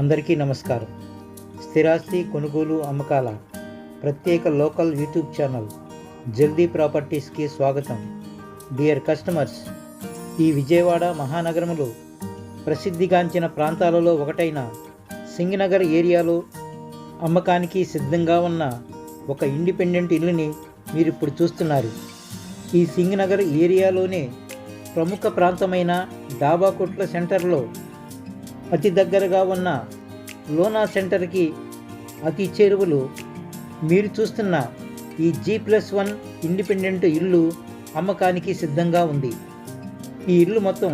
అందరికీ నమస్కారం. స్థిరాస్తి కొనుగోలు అమ్మకాల ప్రత్యేక లోకల్ యూట్యూబ్ ఛానల్ జల్దీ ప్రాపర్టీస్కి స్వాగతం. డియర్ కస్టమర్స్ ఈ విజయవాడ మహానగరంలో ప్రసిద్ధిగాంచిన ప్రాంతాలలో ఒకటైన సింగనగర్ ఏరియాలో అమ్మకానికి సిద్ధంగా ఉన్న ఒక ఇండిపెండెంట్ ఇల్లుని మీరు ఇప్పుడు చూస్తున్నారు. ఈ సింగనగర్ ఏరియాలోనే ప్రముఖ ప్రాంతమైన డాబా కొట్ల సెంటర్లో అతి దగ్గరగా ఉన్న లోనా సెంటర్కి అతి చేరువలు మీరు చూస్తున్న ఈ జీ ప్లస్ వన్ ఇండిపెండెంట్ ఇల్లు అమ్మకానికి సిద్ధంగా ఉంది. ఈ ఇల్లు మొత్తం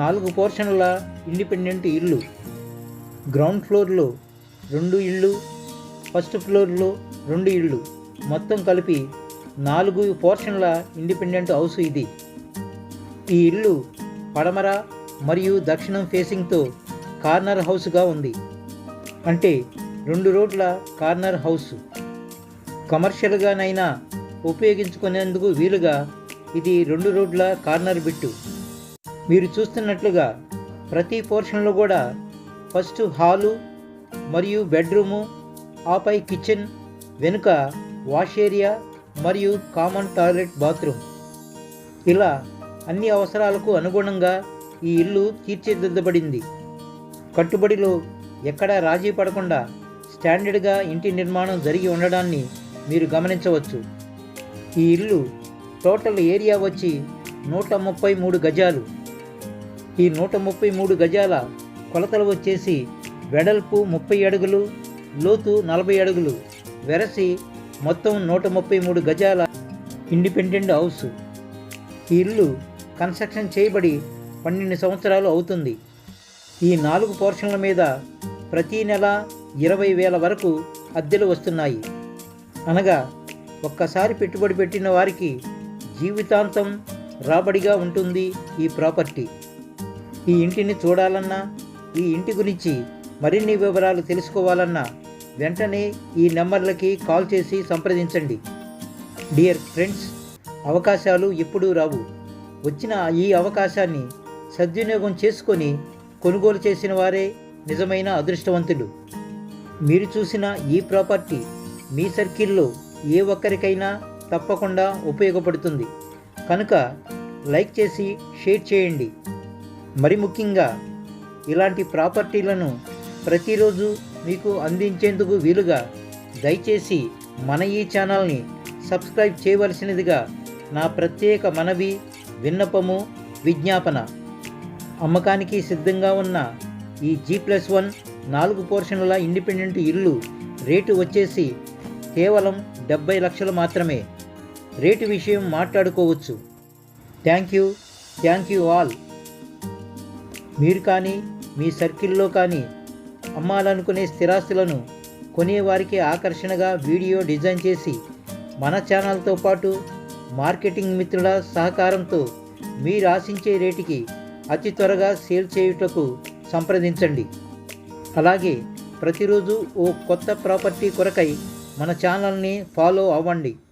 నాలుగు పోర్షన్ల ఇండిపెండెంట్ ఇల్లు. గ్రౌండ్ ఫ్లోర్లో రెండు ఇళ్ళు ఫస్ట్ ఫ్లోర్లో రెండు ఇళ్ళు మొత్తం కలిపి నాలుగు పోర్షన్ల ఇండిపెండెంట్ హౌస్ ఇది. ఈ ఇల్లు పడమర మరియు దక్షిణం ఫేసింగ్తో కార్నర్ హౌస్గా ఉంది. అంటే రెండు రోడ్ల కార్నర్ హౌస్. కమర్షియల్గానైనా ఉపయోగించుకునేందుకు వీలుగా ఇది రెండు రోడ్ల కార్నర్ బిట్టు. మీరు చూస్తున్నట్లుగా ప్రతి పోర్షన్లో కూడా ఫస్ట్ హాలు మరియు బెడ్రూము ఆపై కిచెన్ వెనుక వాష్ ఏరియా మరియు కామన్ టాయిలెట్ బాత్రూమ్. ఇలా అన్ని అవసరాలకు అనుగుణంగా ఈ ఇల్లు తీర్చిదిద్దబడింది. కట్టుబడిలో ఎక్కడా రాజీ పడకుండా స్టాండర్డ్గా ఇంటి నిర్మాణం జరిగి ఉండడాన్ని మీరు గమనించవచ్చు. ఈ ఇల్లు టోటల్ ఏరియా వచ్చి నూట ముప్పై మూడు గజాలు. ఈ నూట ముప్పై మూడు గజాల కొలతలు వచ్చేసి వెడల్పు ముప్పై అడుగులు లోతు నలభై అడుగులు వెరసి మొత్తం నూట ముప్పై మూడు గజాల ఇండిపెండెంట్ హౌస్. ఈ ఇల్లు కన్స్ట్రక్షన్ చేయబడి పన్నెండు సంవత్సరాలు అవుతుంది. ఈ నాలుగు పోర్షన్ల మీద ప్రతి నెల ఇరవై వేల వరకు అద్దెలు వస్తున్నాయి. అనగా ఒక్కసారి పెట్టుబడి పెట్టిన వారికి జీవితాంతం రాబడిగా ఉంటుంది ఈ ప్రాపర్టీ. ఈ ఇంటిని చూడాలన్నా ఈ ఇంటి గురించి మరిన్ని వివరాలు తెలుసుకోవాలన్నా వెంటనే ఈ నెంబర్లకి కాల్ చేసి సంప్రదించండి. డియర్ ఫ్రెండ్స్ అవకాశాలు ఎప్పుడూ రావు. వచ్చిన ఈ అవకాశాన్ని సద్వినియోగం చేసుకొని కొనుగోలు చేసిన వారే నిజమైన అదృష్టవంతులు. మీరు చూసిన ఈ ప్రాపర్టీ మీ సర్కిల్లో ఏ ఒక్కరికైనా తప్పకుండా ఉపయోగపడుతుంది. కనుక లైక్ చేసి షేర్ చేయండి. మరి ముఖ్యంగా ఇలాంటి ప్రాపర్టీలను ప్రతిరోజు మీకు అందించేందుకు వీలుగా దయచేసి మన ఈ ఛానల్ని సబ్స్క్రైబ్ చేయవలసినదిగా నా ప్రత్యేక మనవి విన్నపము విజ్ఞాపన. అమ్మకానికి సిద్ధంగా ఉన్న ఈ జీ ప్లస్ వన్ నాలుగు పోర్షన్ల ఇండిపెండెంట్ ఇల్లు రేటు వచ్చేసి కేవలం డెబ్బై లక్షలు మాత్రమే. రేటు విషయం మాట్లాడుకోవచ్చు. Thank you thank you all. మీరు కానీ మీ సర్కిల్లో కానీ అమ్మాలనుకునే స్థిరాస్తులను కొనేవారికి ఆకర్షణగా వీడియో డిజైన్ చేసి మన ఛానల్తో పాటు మార్కెటింగ్ మిత్రుల సహకారంతో మీరు ఆశించే రేటుకి అతి త్వరగా సేల్ చేయుటకు సంప్రదించండి. అలాగే ప్రతిరోజు ఓ కొత్త ప్రాపర్టీ కొరకై మన ఛానల్ని ఫాలో అవ్వండి.